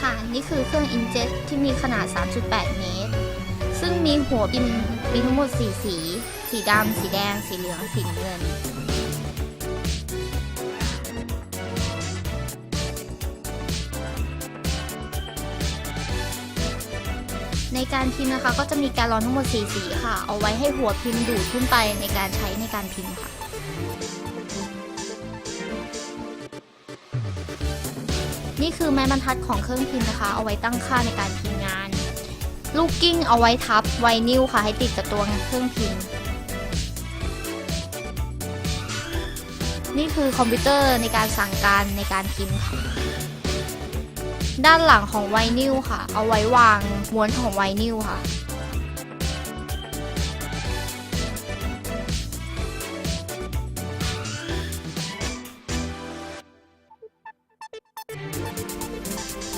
ค่ะนี่คือเครื่องอินเจ็ตที่มีขนาด 3.8 เมตร ซึ่งมีหัวพิมพ์มีทั้งหมด 4 สี สีดำ สีแดง สีเหลือง สีน้ำเงิน ในการพิมพ์นะคะ ก็จะมีแกลลอนทั้งหมด4สีค่ะ เอาไว้ให้หัวพิมพ์ดูดขึ้นไปในการใช้ในการพิมพ์ค่ะนี่คือไม้บรรทัดของเครื่องพิมพ์นะคะ เอาไว้ตั้งค่าในการพิมพ์งาน ลูกกิ้งเอาไว้ทับไวนิลค่ะ ให้ติดกับตัวเครื่องพิมพ์ นี่คือคอมพิวเตอร์ในการสั่งการในการพิมพ์ค่ะ ด้านหลังของไวนิลค่ะ เอาไว้วางม้วนของไวนิลค่ะ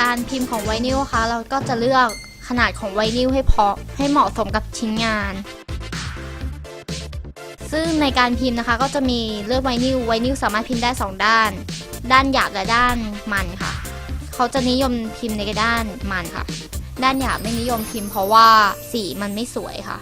การพิมพ์ของไวนิลค่ะ เราก็จะเลือกขนาดของไวนิลให้พอให้เหมาะสมกับชิ้นงาน ซึ่งในการพิมพ์นะคะก็จะมีเลือกไวนิลไวนิลสามารถพิมพ์ได้ 2 ด้าน ด้านหยาบและด้านมันค่ะ เขาจะนิยมพิมพ์ในด้านมันค่ะ ด้านหยาบไม่นิยมพิมพ์เพราะว่าสีมันไม่สวยค่ะ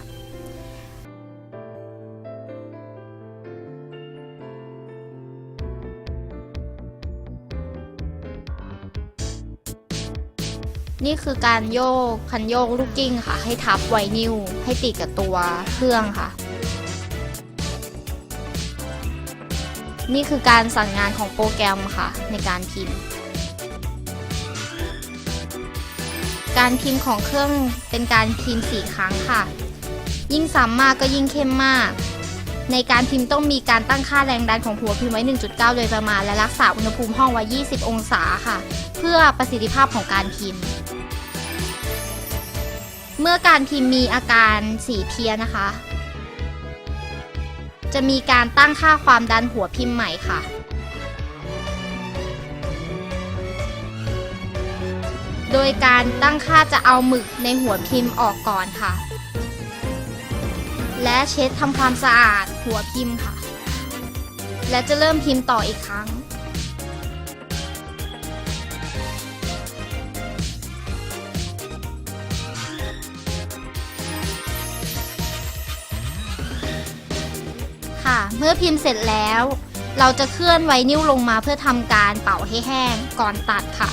นี่คือการโยกคันโยกลูกกิ้งค่ะ ให้ทับไวนิลให้ติดกับตัวเครื่องค่ะ นี่คือการสั่งงานของโปรแกรมค่ะในการพิมพ์ การพิมพ์ของเครื่องเป็นการพิมพ์สี่ครั้งค่ะ ยิ่งซ้ำมากก็ยิ่งเข้มมาก ในการพิมพ์ต้องมีการตั้งค่าแรงดันของหัวพิมพ์ไว้ 1.9 โดยประมาณ และรักษาอุณหภูมิห้องไว้ 20 องศาค่ะ เพื่อประสิทธิภาพของการพิมพ์ เมื่อการพิมพ์มีอาการสีเพี้ยนนะคะ จะมีการตั้งค่าความดันหัวพิมพ์ใหม่ค่ะ โดยการตั้งค่าจะเอาหมึกในหัวพิมพ์ออกก่อนค่ะ และเช็ดทำความสะอาดหัวพิมพ์ค่ะ และจะเริ่มพิมพ์ต่ออีกครั้งค่ะ เมื่อพิมพ์เสร็จแล้ว เราจะเคลื่อนไวนิ้วลงมาเพื่อทำการเป่าให้แห้งก่อนตัดค่ะ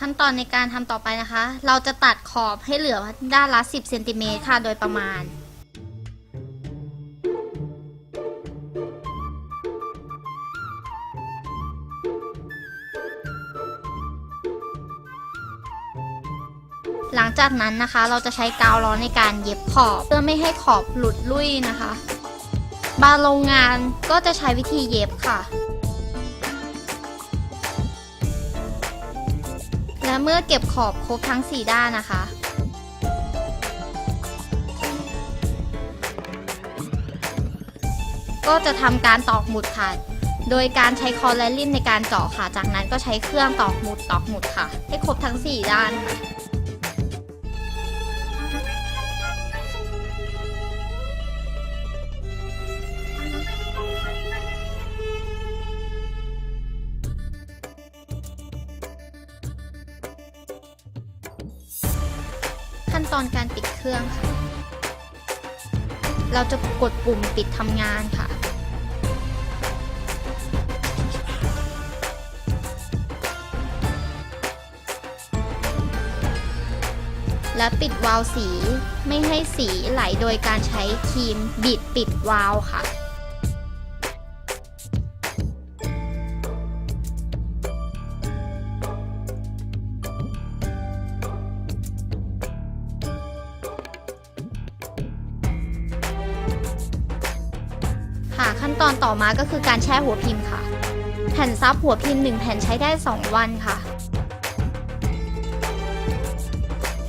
ขั้นตอนในการทำต่อไปนะคะ เราจะตัดขอบให้เหลือด้านละ 10เซนติเมตรค่ะโดยประมาณ หลังจากนั้นนะคะเราจะใช้กาวร้อนในการเย็บขอบเพื่อไม่ให้ขอบหลุดลุ่ยนะคะ บางโรงงานก็จะใช้วิธีเย็บค่ะ และเมื่อเก็บขอบครบทั้ง 4 ด้านนะคะ ก็จะทำการตอกหมุดค่ะ โดยการใช้คอนและลิ่มในการเจาะค่ะ จากนั้นก็ใช้เครื่องตอกหมุดตอกหมุดค่ะ ให้ครบทั้ง 4 ด้านค่ะ ตอนการปิดเครื่องค่ะ เราจะกดปุ่มปิดทำงานค่ะ และปิดวาล์วสีไม่ให้สีไหลโดยการใช้ครีมบิดปิดวาล์วค่ะค่ะ ขั้นตอนต่อมาก็คือการแช่หัวพิมพ์ค่ะ แผ่นซับหัวพิมพ์ 1 แผ่นใช้ได้ 2 วันค่ะ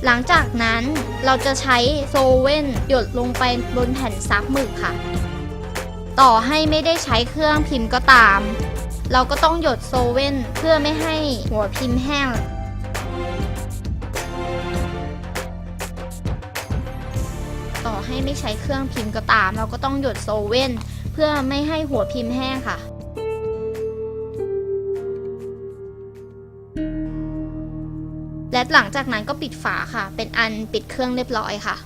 หลังจากนั้นเราจะใช้โซเว่นหยดลงไปบนแผ่นซับหมึกค่ะ ต่อให้ไม่ได้ใช้เครื่องพิมพ์ก็ตาม เราก็ต้องหยดโซเว่นเพื่อไม่ให้หัวพิมพ์แห้งต่อให้ไม่ใช้เครื่องพิมพ์ก็ตาม เราก็ต้องหยดโซเว่น เพื่อไม่ให้หัวพิมพ์แห้งค่ะและหลังจากนั้นก็ปิดฝาค่ะ เป็นอันปิดเครื่องเรียบร้อยค่ะ